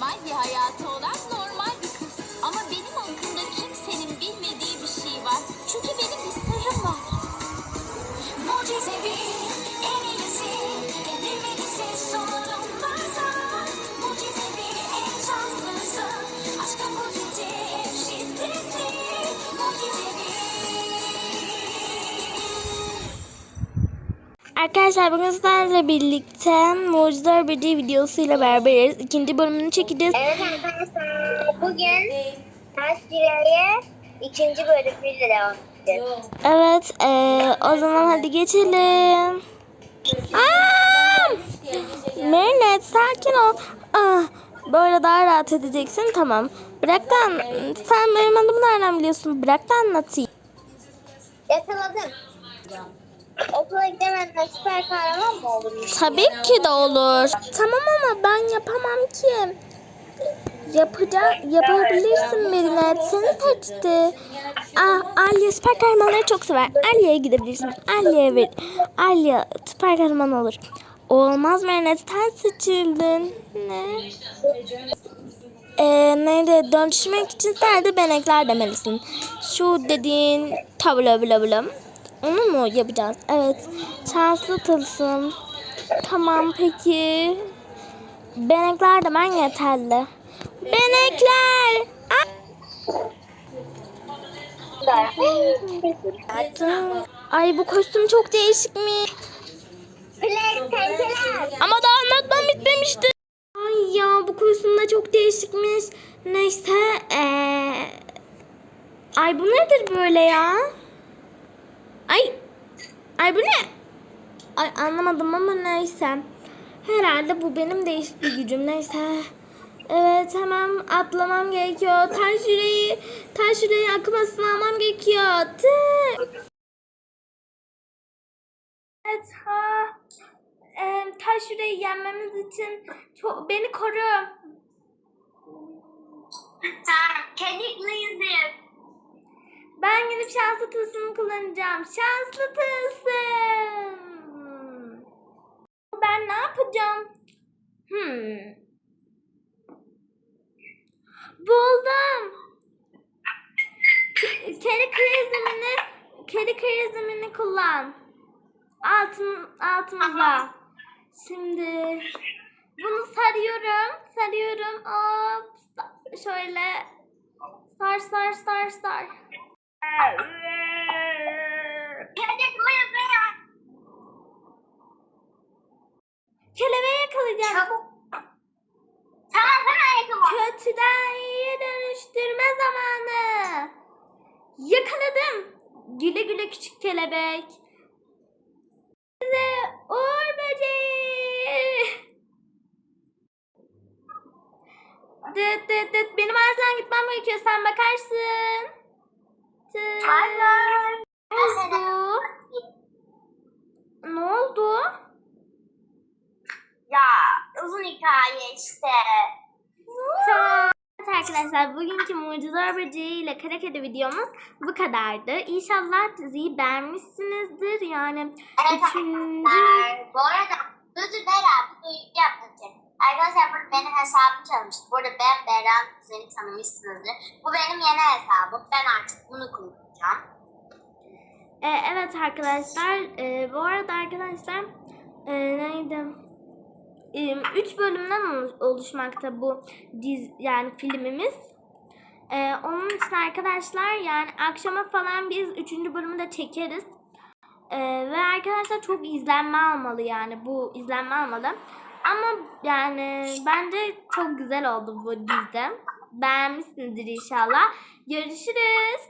Maju. Arkadaşlar bugün sizlerle birlikte Mucizeler Birliği videosuyla beraberiz. İkinci bölümünü çekeceğiz. Evet arkadaşlar bugün Ters Direğe ikinci bölümüyle devam edeceğiz. Evet eee, o zaman hadi geçelim. Aa! Merinet sakin ol. Ah, böyle daha rahat edeceksin tamam. Bırak da sen benim adımı nereden biliyorsun? Bırak da anlatayım. Yakaladım. Okula gidemeden süper kahraman mı olurmuş? Tabii ki de olur. Tamam ama ben yapamam ki. Yapacak, yapabilirsin Merinet. Seni seçti. Aa, Alya süper kahramanları çok sever. Alya'ya gidebilirsin. Alya'ya ver. Alya süper kahraman olur. Olmaz Merinet. Sen seçildin. Ne? Ee, neydi? Dönüşmek için sadece benekler demelisin. Şu dediğin tablo bla bla. Onu mu yapacağız? Evet. Şanslı tılsım. Tamam peki. Benekler de ben yeterli. Benekler! Aa, Ay bu kostüm çok değişikmiş. Ama daha anlatmam bitmemişti. Ay ya bu kostüm de çok değişikmiş. Neyse. Ee... Ay bu nedir böyle ya? Ay. Bu ne? Ay anlamadım ama neyse. Herhalde bu benim değişik bir gücüm. Neyse. Evet hemen atlamam gerekiyor. Taş yüreği, taş yüreği akmasını almam gerekiyor. Tı. Evet ha. Ee, taş yüreği yenmemiz için beni koru. Tamam. Kedikliyiz. Şanslı tılsımı kullanacağım. Şanslı tılsım. Ben ne yapacağım? Hmm. Buldum. Ke- Kedi krizmini, kedi krizmini kullan. Altın, altımıza. Şimdi bunu sarıyorum. Sarıyorum. Hop. Şöyle. Sar sar sar sar. Kelebeği yakalayacağım. Çabuk. Tamam hemen yakala. Kötüden iyiye dönüştürme zamanı. Yakaladım. Güle güle küçük kelebek. Size uğur böceği. Dıt dıt dıt. Benim acilen gitmem gerekiyor. Sen bakarsın. Aynen. Ne oldu? Ne oldu? Ya uzun hikaye işte. Tamam. Evet arkadaşlar bugünkü Mucizeler Böceği ile Kara Kedi videomuz bu kadardı. İnşallah diziyi beğenmişsinizdir. Yani Evet üçüncü... arkadaşlar. Bu arada dur Bera bu duygu yapmayacak. Arkadaşlar burada benim hesabım çalmıştı. Burada ben Bera seni tanımışsınızdır. Bu benim yeni hesabım. Ben artık bunu. Ee, evet arkadaşlar. ee, bu arada arkadaşlar ee, neydi? Ee, üç bölümden olu- oluşmakta bu diz yani filmimiz. Ee, onun için arkadaşlar yani akşama falan biz üçüncü bölümü de çekeriz. Ee, ve arkadaşlar çok izlenme almalı yani bu izlenme almalı. Ama yani bence çok güzel oldu bu dizide. Beğenmişsinizdir inşallah. Görüşürüz.